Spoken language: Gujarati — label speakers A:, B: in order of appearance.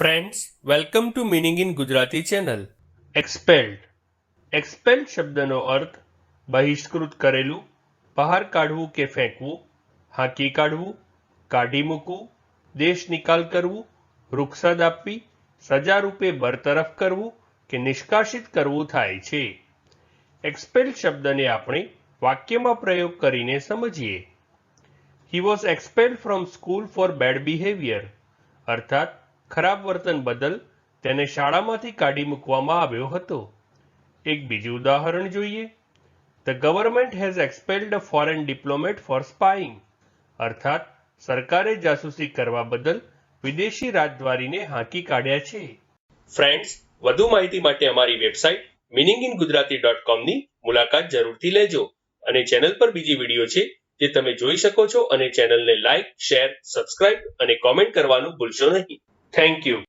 A: Friends welcome to meaning in Gujarati channel expelled expelled શબ્દનો અર્થ બહિષ્કૃત કરેલું, બહાર કાઢવું કે ફેંકવું, હાંકી કાઢવું, કાઢી મૂકવું, દેશ નિકાલ કરવું, રૂખસદ આપવી સજા રૂપે બરતરફ કરવું કે નિષ્કાસિત કરવું થાય છે. એક્સપેલ્ડ શબ્દને આપણે વાક્યમાં પ્રયોગ કરીને સમજીએ. He was expelled from school for bad behaviour અર્થાત ખરાબ વર્તન બદલ તેને શાળામાંથી કાઢી મૂકવામાં આવ્યો હતો. એક બીજું ઉદાહરણ જોઈએ. The government has expelled a foreign diplomat for spying અર્થાત, સરકારે જાસૂસી કરવા બદલ વિદેશી રાજદ્વારીને હાંકી કાઢ્યા છે. ફ્રેન્ડ્સ વધુ માહિતી માટે અમારી website meaning in Gujarati dot કોમની મુલાકાત જરૂરથી લેજો અને ચેનલ પર બીજી વીડિયો છે જે તમે જોઈ શકો છો અને ચેનલને લાઇક શેર સબસ્ક્રાઇબ અને કોમેન્ટ કરવાનું ભૂલશો નહીં. Thank you.